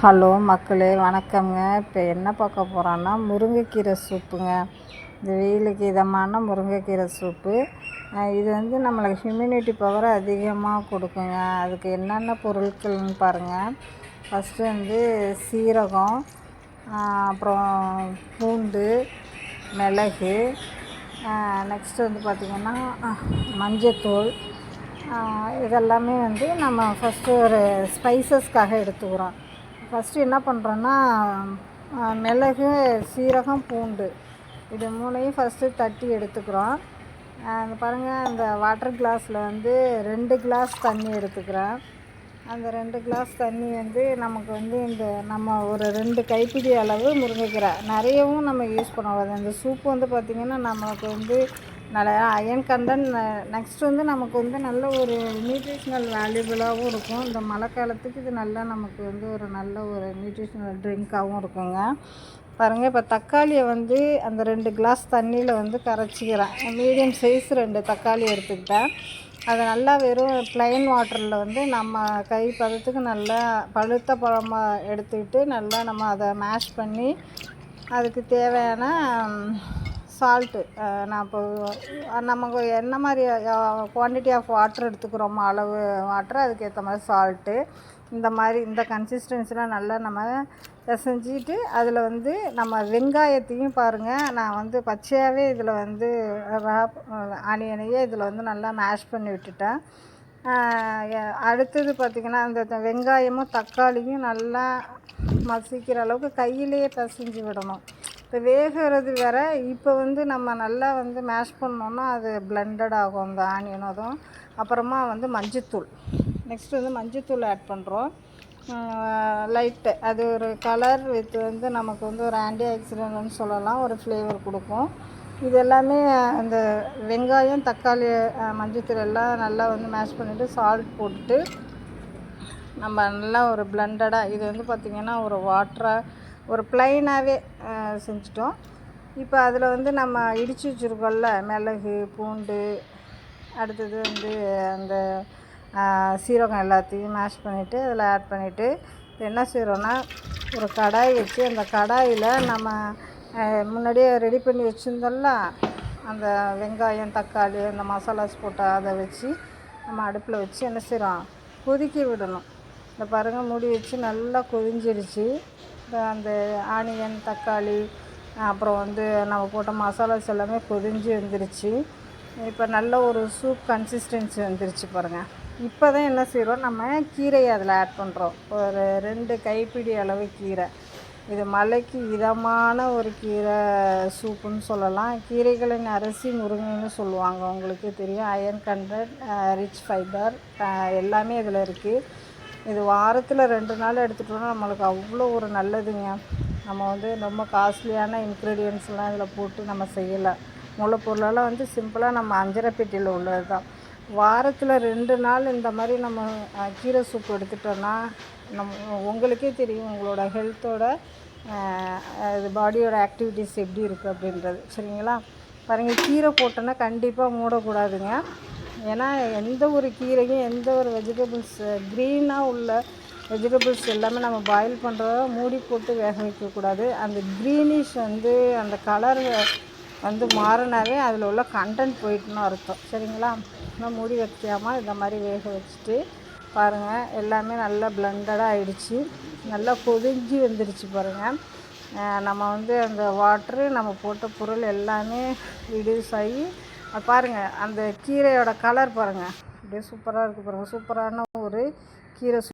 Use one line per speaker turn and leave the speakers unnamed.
Hello மக்களே வணக்கங்க இப்போ என்ன பார்க்க போகிறோன்னா முருங்கைக்கீரை சூப்புங்க. இந்த வெயிலுக்கு இதமான முருங்கைக்கீரை சூப்பு. இது வந்து நம்மளுக்கு ஹியூமினிட்டி பவரை அதிகமாக கொடுக்குங்க. அதுக்கு என்னென்ன பொருட்கள்னு பாருங்கள் ஃபஸ்ட்டு வந்து சீரகம் அப்புறம் பூண்டு மிளகு நெக்ஸ்ட்டு வந்து பார்த்திங்கன்னா மஞ்சத்தூள். இதெல்லாமே வந்து நம்ம ஃபஸ்ட்டு ஒரு ஸ்பைசஸ்க்காக எடுத்துக்கிறோம். ஃபஸ்ட்டு என்ன பண்ணுறோன்னா மிளகு சீரகம் பூண்டு. இது மூணையும் ஃபஸ்ட்டு தட்டி எடுத்துக்கிறோம். அந்த பாருங்கள் அந்த வாட்டர் கிளாஸில் வந்து ரெண்டு கிளாஸ் தண்ணி எடுத்துக்கிறேன். அந்த ரெண்டு கிளாஸ் தண்ணி வந்து நமக்கு வந்து இந்த நம்ம ஒரு ரெண்டு கைப்பிடி அளவு முருங்கைக்கீரை. நிறையவும் நம்ம யூஸ் பண்ணக்கூடாது அந்த சூப்பு வந்து பார்த்திங்கன்னா நமக்கு வந்து நல்ல அயன் கண்டன் நெக்ஸ்ட் வந்து நமக்கு வந்து நல்ல ஒரு நியூட்ரிஷ்னல் வேல்யூபிளாகவும் இருக்கும். இந்த மழை காலத்துக்கு இது நல்லா நமக்கு வந்து ஒரு நல்ல ஒரு நியூட்ரிஷ்னல் ட்ரிங்க்காகவும் இருக்குங்க. பாருங்கள் இப்போ தக்காளியை வந்து அந்த ரெண்டு கிளாஸ் தண்ணியில் வந்து கரைச்சிக்கிறேன். மீடியம் சைஸ் ரெண்டு தக்காளி எடுத்துக்கிட்டேன். அதை நல்லா வெறும் ப்ளைன் வாட்டரில் வந்து நம்ம கை பதத்துக்கு நல்லா பழுத்த பழமாக எடுத்துக்கிட்டு நல்லா நம்ம அதை மேஷ் பண்ணி அதுக்கு தேவையான சால்ட்டு uh, நான் இப்போ நமக்கு என்ன மாதிரி குவான்டிட்டி ஆஃப் வாட்டர் எடுத்துக்கிறோமோ அளவு வாட்டர் அதுக்கேற்ற மாதிரி சால்ட்டு இந்த மாதிரி இந்த கன்சிஸ்டன்சிலாம் நல்லா நம்ம பிசைஞ்சிட்டு அதில் வந்து நம்ம வெங்காயத்தையும் பாருங்கள் நான் வந்து பச்சையாகவே இதில் வந்து ராப் ஆனியனையே இதில் வந்து நல்லா மேஷ் பண்ணி விட்டுட்டேன். அடுத்தது பார்த்திங்கன்னா அந்த வெங்காயமும் தக்காளியும் நல்லா மசிக்கிற அளவுக்கு கையிலேயே பிசைஞ்சு விடணும். இப்போ வேகிறது வேற இப்போ வந்து நம்ம நல்லா வந்து மேஷ் பண்ணோன்னா அது பிளெண்டட் ஆகும் அந்த ஆனியன் அதுவும் அப்புறமா வந்து மஞ்சத்தூள். நெக்ஸ்ட் வந்து மஞ்சத்தூள் ஆட் பண்ணுறோம் லைட்டு அது ஒரு கலர் வித் வந்து நமக்கு வந்து ஒரு ஆன்டி ஆக்சிடென்ட்னு சொல்லலாம். ஒரு ஃப்ளேவர் கொடுக்கும். இது எல்லாமே அந்த வெங்காயம் தக்காளி மஞ்சத்தூள் எல்லாம் நல்லா வந்து மேஷ் பண்ணிவிட்டு சால்ட் போட்டுட்டு நம்ம நல்லா ஒரு பிளெண்டடாக இது வந்து பார்த்திங்கன்னா ஒரு வாட்டராக ஒரு ப்ளைனாகவே செஞ்சிட்டோம். இப்போ அதில் வந்து நம்ம இடித்து வச்சுருக்கோம்ல மிளகு பூண்டு அடுத்தது வந்து அந்த சீரகம் எல்லாத்தையும் மேஷ் பண்ணிவிட்டு அதில் ஆட் பண்ணிவிட்டு என்ன செய்கிறோன்னா ஒரு கடாய் வச்சு அந்த கடாயில் நம்ம முன்னாடியே ரெடி பண்ணி வச்சுருந்தோம்ல அந்த வெங்காயம் தக்காளி அந்த மசாலாஸ் போட்டு அதை வச்சு நம்ம அடுப்பில் வச்சு என்ன செய்கிறோம் கொதிக்க விடணும். இந்த பாருங்கள் மூடி வச்சு நல்லா கொதிஞ்சிருச்சு அந்த ஆனியன் தக்காளி அப்புறம் வந்து நம்ம போட்ட மசாலாஸ் எல்லாமே கொதிஞ்சு வந்துருச்சு. இப்போ நல்ல ஒரு சூப் கன்சிஸ்டன்சி வந்துருச்சு பாருங்கள் இப்போ தான் என்ன செய்கிறோம் நம்ம கீரையை அதில் ஆட் பண்ணுறோம் ஒரு ரெண்டு கைப்பிடி அளவு கீரை. இது மலைக்கு இதமான ஒரு கீரை சூப்புன்னு சொல்லலாம். கீரைகளின் அரிசி முருங்கைன்னு சொல்லுவாங்க. உங்களுக்கு தெரியும். அயன் கண்டென்ட் ரிச் ஃபைபர் எல்லாமே இதில் இருக்குது இது வாரத்தில் ரெண்டு நாள் எடுத்துகிட்டோம்னா நம்மளுக்கு அவ்வளோ ஒரு நல்லதுங்க. நம்ம வந்து ரொம்ப காஸ்ட்லியான இன்க்ரீடியன்ஸ்லாம் இதில் போட்டு நம்ம செய்யலை. மூலப்பொருளெல்லாம் வந்து சிம்பிளாக நம்ம அஞ்சரைப்பேட்டையில் உள்ளது தான் வாரத்தில் ரெண்டு நாள் இந்த மாதிரி நம்ம கீரை சூப் எடுத்துட்டோன்னா நம்ம உங்களுக்கே தெரியும் உங்களோட ஹெல்த்தோட இது பாடியோட ஆக்டிவிட்டீஸ் எப்படி இருக்குது அப்படின்றது. சரிங்களா? பாருங்கள் கீரை போட்டோன்னா கண்டிப்பாக மூடக்கூடாதுங்க. ஏன்னா எந்த ஒரு கீரையும் எந்த ஒரு வெஜிடபிள்ஸ் க்ரீனாக உள்ள வெஜிடபிள்ஸ் எல்லாமே நம்ம பாயில் பண்ணுறத மூடி போட்டு வேக வைக்கக்கூடாது அந்த க்ரீனிஷ் வந்து அந்த கலர் வந்து மாறினாவே அதில் உள்ள கண்டென்ட் போயிட்டுன்னு அர்த்தம். சரிங்களா? இன்னும் மூடி வைக்காமல் இந்த மாதிரி வேக வச்சுட்டு பாருங்கள் எல்லாமே நல்லா பிளண்டடாக ஆயிடுச்சு. நல்லா கொதிஞ்சு வந்துடுச்சு பாருங்கள் நம்ம வந்து அந்த வாட்ரு நம்ம போட்ட பொருள் எல்லாமே ரிடியூஸ் ஆகி பாருங்கள் அந்த கீரையோட கலர் பாருங்கள் அப்படியே சூப்பராக இருக்குது பாருங்கள் சூப்பரான ஒரு கீரை